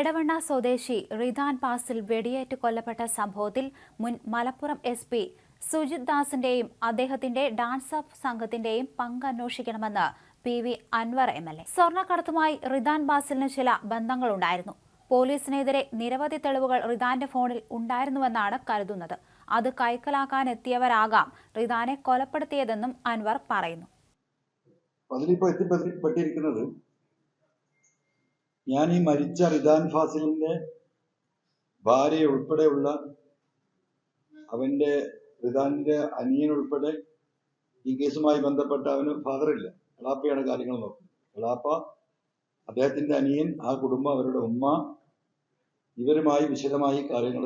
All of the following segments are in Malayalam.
എടവണ്ണ സ്വദേശി റിദാൻ പാസിൽ വെടിയേറ്റ് കൊല്ലപ്പെട്ട സംഭവത്തിൽ മുൻ മലപ്പുറം എസ് പി സുജിത് ദാസിന്റെയും അദ്ദേഹത്തിന്റെ ഡാൻസ് ഓഫ് സംഘത്തിന്റെയും പങ്ക് അന്വേഷിക്കണമെന്ന് P V Anvar M L A. സ്വർണക്കടത്തുമായി Ridan ബാസിലിന് ചില ബന്ധങ്ങളുണ്ടായിരുന്നു. പോലീസിനെതിരെ നിരവധി തെളിവുകൾ റിദാന്റെ ഫോണിൽ ഉണ്ടായിരുന്നുവെന്നാണ് കരുതുന്നത്. അത് കൈക്കലാക്കാനെത്തിയവരാകാം റിദാനെ കൊലപ്പെടുത്തിയതെന്നും അൻവർ പറയുന്നു. അതിലിപ്പോ എത്തിപ്പെട്ടിരിക്കുന്നത് ഞാൻ ഈ മരിച്ച റിദാൻ ഫാസിലിന്റെ ഭാര്യ ഉൾപ്പെടെയുള്ള അവന്റെ റിദാനിന്റെ അനിയൻ ഉൾപ്പെടെ ഈ കേസുമായി ബന്ധപ്പെട്ട അവന് ഫാദറില്ല എളാപ്പയാണ് കാര്യങ്ങൾ നോക്കുന്നത്. എളാപ്പ അദ്ദേഹത്തിന്റെ അനിയൻ ആ കുടുംബം അവരുടെ ഉമ്മ ഇവരുമായി വിശദമായി കാര്യങ്ങൾ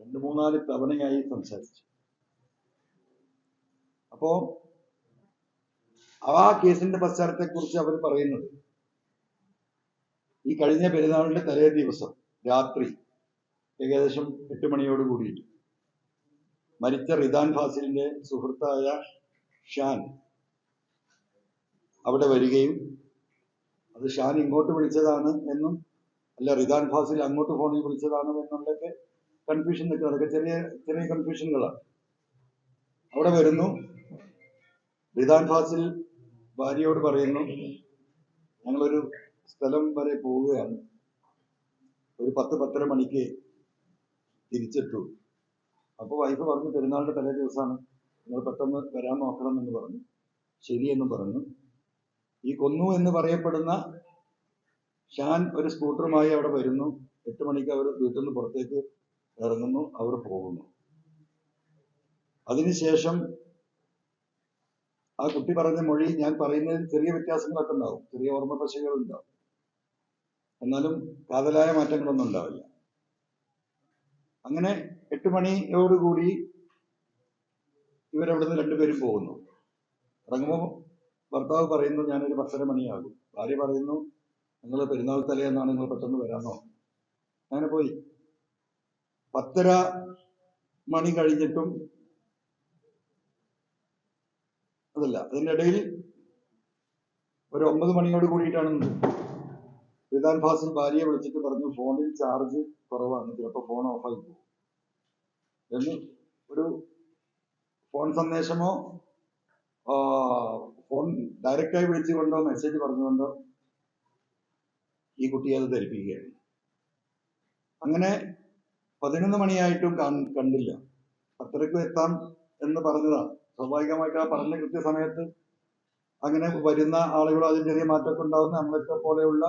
രണ്ടു മൂന്നാൽ തവണയായി സംസാരിച്ചു. അപ്പോ ആ കേസിന്റെ പശ്ചാത്തലത്തെ കുറിച്ച് അവർ പറയുന്നത് ഈ കഴിഞ്ഞ പെരുന്നാളിന്റെ തലേ ദിവസം രാത്രി ഏകദേശം എട്ട് മണിയോട് കൂടിയിട്ട് മരിച്ച റിദാൻ ഫാസിലിന്റെ സുഹൃത്തായ ഷാൻ അവിടെ വരികയും അത് ഷാൻ ഇങ്ങോട്ട് വിളിച്ചതാണ് എന്നും അല്ല റിദാൻ ഫാസിൽ അങ്ങോട്ട് ഫോണിൽ വിളിച്ചതാണ് എന്നുള്ളതൊക്കെ കൺഫ്യൂഷൻ നിൽക്കുന്നത്. അതൊക്കെ ചെറിയ ചെറിയ കൺഫ്യൂഷനുകളാണ് അവിടെ വരുന്നു. റിദാൻ ഫാസിൽ ഭാര്യയോട് പറയുന്നു ഞങ്ങളൊരു സ്ഥലം വരെ പോവുകയാണ്. ഒരു പത്ത് പത്തര മണിക്ക് തിരിച്ചെത്തു. അപ്പോൾ വൈഫ് പറഞ്ഞു പെരുന്നാളിന്റെ തലേ ദിവസമാണ്. നിങ്ങൾ പെട്ടെന്ന് വരാൻ നോക്കണം എന്ന് പറഞ്ഞു. ശരിയെന്നും പറഞ്ഞു. ഈ കൊന്നു എന്ന് പറയപ്പെടുന്ന ഷാൻ ഒരു സ്കൂട്ടറുമായി അവിടെ വരുന്നു. എട്ട് മണിക്ക് അവർ വീട്ടിൽ നിന്ന് പുറത്തേക്ക് ഇറങ്ങുന്നു. അവർ പോകുന്നു. അതിനുശേഷം ആ കുട്ടി പറഞ്ഞ മൊഴി ഞാൻ പറയുന്നതിൽ ചെറിയ വ്യത്യാസങ്ങളൊക്കെ ഉണ്ടാവും. ചെറിയ ഓർമ്മ പശകൾ ഉണ്ടാവും എന്നാലും കാതലായ മാറ്റങ്ങളൊന്നും ഉണ്ടാവില്ല. അങ്ങനെ എട്ട് മണിയോടുകൂടി ഇവരവിടുന്ന് രണ്ടുപേരും പോകുന്നു. ഇറങ്ങുമ്പോൾ ഭർത്താവ് പറയുന്നു ഞാനൊരു പത്തര മണിയാകും. ഭാര്യ പറയുന്നു നിങ്ങൾ പെരുന്നാൾ തലേന്നാണ് നിങ്ങൾ പെട്ടെന്ന് വരാമോ അങ്ങനെ പോയി. പത്തര മണി കഴിഞ്ഞിട്ടും അതല്ല അതിന്റെ ഇടയിൽ ഒരു ഒമ്പത് മണിയോട് കൂടിയിട്ടാണ് റിദാൻ ഫാസിൽ ഭാര്യയെ വിളിച്ചിട്ട് പറഞ്ഞു ഫോണിൽ ചാർജ് കുറവാണ് ചിലപ്പോൾ ഫോൺ ഓഫായി പോകും. എന്ന് ഒരു ഫോൺ സന്ദേശമോ ഫോൺ ഡയറക്റ്റായി വിളിച്ചുകൊണ്ടോ മെസ്സേജ് പറഞ്ഞുകൊണ്ടോ ഈ കുട്ടിയെ അത് ധരിപ്പിക്കുകയാണ്. അങ്ങനെ പതിനൊന്ന് മണിയായിട്ടും കണ്ടില്ല. അത്രയ്ക്കും എത്താം എന്ന് പറഞ്ഞതാണ് സ്വാഭാവികമായിട്ട് ആ പറഞ്ഞ കൃത്യസമയത്ത് അങ്ങനെ വരുന്ന ആളുകളോ അതിൽ ചെറിയ മാറ്റമൊക്കെ ഉണ്ടാകുന്ന നമ്മളൊക്കെ പോലെയുള്ള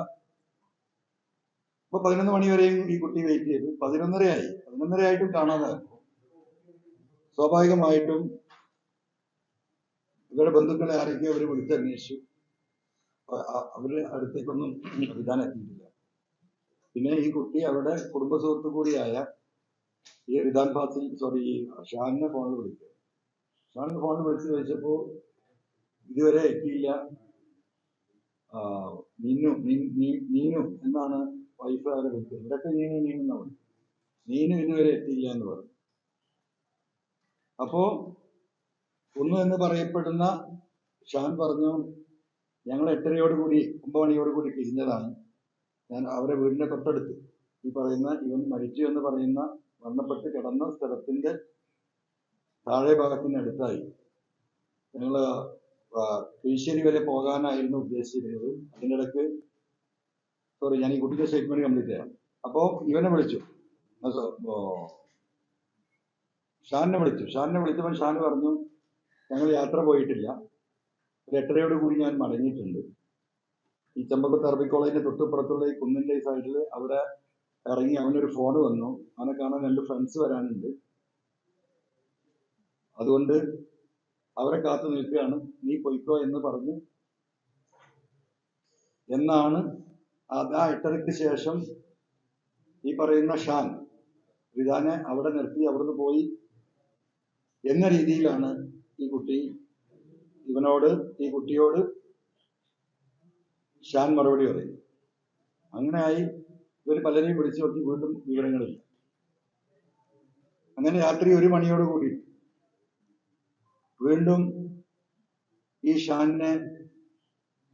ഇപ്പൊ പതിനൊന്ന് മണി വരെയും ഈ കുട്ടി വെയിറ്റ് ചെയ്തു. പതിനൊന്നരയായി. പതിനൊന്നരയായിട്ടും കാണാതെ സ്വാഭാവികമായിട്ടും ഇവരുടെ ബന്ധുക്കളെ ആരൊക്കെയോ അവർ വിളിച്ചന്വേഷിച്ചു അവരുടെ അടുത്തേക്കൊന്നും വിധാൻ എത്തിയിട്ടില്ല. പിന്നെ ഈ കുട്ടി അവരുടെ കുടുംബ സുഹൃത്തു കൂടിയായ ഈ റിദാൻ ഫാസിൽ സോറി ഈ ഷാനിനെ ഫോണിൽ വിളിക്കുക ഷാനിനെ ഫോണിൽ വിളിച്ച് ചോദിച്ചപ്പോ ഇതുവരെ എത്തിയില്ല. നീനു നീനു എന്നാണ് വൈഫ് അവരെ വിളിക്കുന്നത് ഇവിടെയൊക്കെ നീനു വിളിക്കുന്നത് നീനു ഇന്നുവരെ എത്തിയില്ല എന്ന് പറഞ്ഞു അപ്പോ ഒന്ന് എന്ന് പറയപ്പെടുന്ന ഷാൻ പറഞ്ഞു ഞങ്ങൾ എട്ടരയോട് കൂടി ഒമ്പത് മണിയോട് കൂടി പിരിഞ്ഞതാണ് ഞാൻ അവരെ വീടിന്റെ തൊട്ടടുത്ത്. ഈ പറയുന്ന ഇവൻ മരിച്ചു എന്ന് പറയുന്ന മരണപ്പെട്ട് കിടന്ന സ്ഥലത്തിന്റെ താഴെ ഭാഗത്തിന് അടുത്തായി. ഞങ്ങൾ കീശ്ശേരി വരെ പോകാനായിരുന്നു ഉദ്ദേശിച്ചിരുന്നത്. അതിന്റെ ഇടയ്ക്ക് സോറി ഞാൻ ഈ കുട്ടിയുടെ സ്റ്റേറ്റ്മെന്റ് കംപ്ലീറ്റ് ചെയ്യാം. അപ്പോൾ ഇവനെ വിളിച്ചു. ഷാനിനെ വിളിച്ചു. ഷാനിനെ വിളിച്ചപ്പോൾ ഷാൻ പറഞ്ഞു ഞങ്ങൾ യാത്ര പോയിട്ടില്ല. ഒരു എട്ടരയോട് കൂടി ഞാൻ മടങ്ങിയിട്ടുണ്ട്. ഈ ചെമ്പക്കത്ത് അറബി കോളേജിന്റെ തൊട്ടുപുറത്തുള്ള ഈ കുന്നിന്റെ സൈഡിൽ അവിടെ ഇറങ്ങി അവനൊരു ഫോൺ വന്നു. അവനെ കാണാൻ രണ്ട് ഫ്രണ്ട്സ് വരാനുണ്ട്. അതുകൊണ്ട് അവരെ കാത്തു നിൽക്കുകയാണ്. നീ പൊയ്ക്കോ എന്ന് പറഞ്ഞു. എന്നാണ് ആ എട്ടരയ്ക്ക് ശേഷം ഈ പറയുന്ന ഷാൻ റിദാനെ അവിടെ നിർത്തി അവിടുന്ന് പോയി. എന്ന രീതിയിലാണ് ഈ കുട്ടി ഇവനോട് ഈ കുട്ടിയോട് ഷാൻ മറുപടി പറയും അങ്ങനെയായി ഇവർ പലരെയും വിളിച്ചു നോക്കി വീണ്ടും വിവരങ്ങളില്ല. അങ്ങനെ രാത്രി ഒരു മണിയോട് കൂടി വീണ്ടും ഈ ഷാനിനെ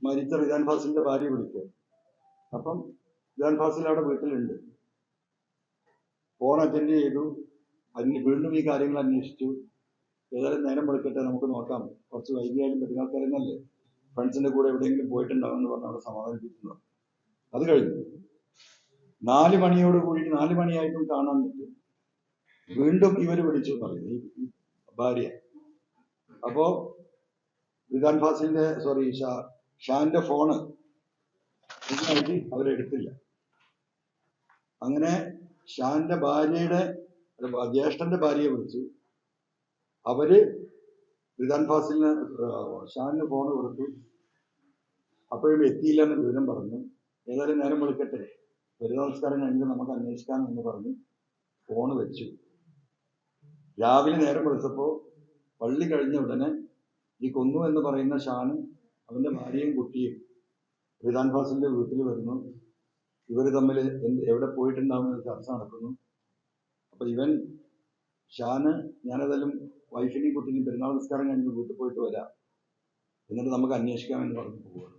മരിച്ച റിദാൻ ഫാസിലിന്റെ ഭാര്യ വിളിക്കുക. അപ്പം ജാൻ ഫാസിൽ അവിടെ വീട്ടിലുണ്ട്. ഫോൺ അറ്റൻഡ് ചെയ്തു. അതിന് വീണ്ടും ഈ കാര്യങ്ങൾ അന്വേഷിച്ചു. ഏതായാലും നേരം വെളുക്കട്ടെ നമുക്ക് നോക്കാം. കുറച്ച് വൈകിയാലും പെരുന്നാൾക്കാരെന്നല്ലേ? ഫ്രണ്ട്സിന്റെ കൂടെ എവിടെയെങ്കിലും പോയിട്ടുണ്ടാവും എന്ന് പറഞ്ഞ് അവിടെ സമാധാനിപ്പിക്കുന്നു. അത് കഴിഞ്ഞു. നാല് മണിയോട് കൂടി നാല് മണിയായിട്ടും കാണാൻ പറ്റും. വീണ്ടും ഇവർ വിളിച്ചു പറയുന്നു ഈ ഭാര്യ. അപ്പോ വിധാൻ ഫാസിലിന്റെ സോറി ഷാ ഷാന്റെ ഫോണ് ഇതിനായിട്ട് അവരെടുത്തില്ല അങ്ങനെ ഷാന്റെ ഭാര്യയുടെ ജ്യേഷ്ഠന്റെ ഭാര്യയെ വിളിച്ചു അവർ വിധാൻ ഫാസിലിന് ഷാനിന് ഫോൺ കൊടുത്തു. അപ്പോഴും എത്തിയില്ല എന്ന് വിവരം പറഞ്ഞു. ഏതായാലും നേരം വിളിക്കട്ടെ. ഒരു നമസ്കാരം കഴിഞ്ഞ് നമുക്ക് അന്വേഷിക്കാം എന്ന് പറഞ്ഞ് ഫോൺ വെച്ചു. രാവിലെ നേരം വിളിച്ചപ്പോ പള്ളി കഴിഞ്ഞ ഉടനെ ഈ കൊന്നു എന്ന് പറയുന്ന ഷാന് അവന്റെ ഭാര്യയും കുട്ടിയും വിധാൻ ഫാസിലിന്റെ വീട്ടിൽ വരുന്നു. ഇവർ തമ്മിൽ എന്ത് എവിടെ പോയിട്ടുണ്ടാവുന്ന എന്ന് ചർച്ച നടക്കുന്നു. അപ്പൊ ഇവൻ ഷാന് ഞാനേതായാലും വൈഫിനെയും കുട്ടിനെയും പെരുന്നാൾ നിസ്കാരം കഴിഞ്ഞ് വീട്ടിൽ പോയിട്ട് വരാം. എന്നിട്ട് നമുക്ക് അന്വേഷിക്കാം എന്ന് പറഞ്ഞു പോവുകയാണ്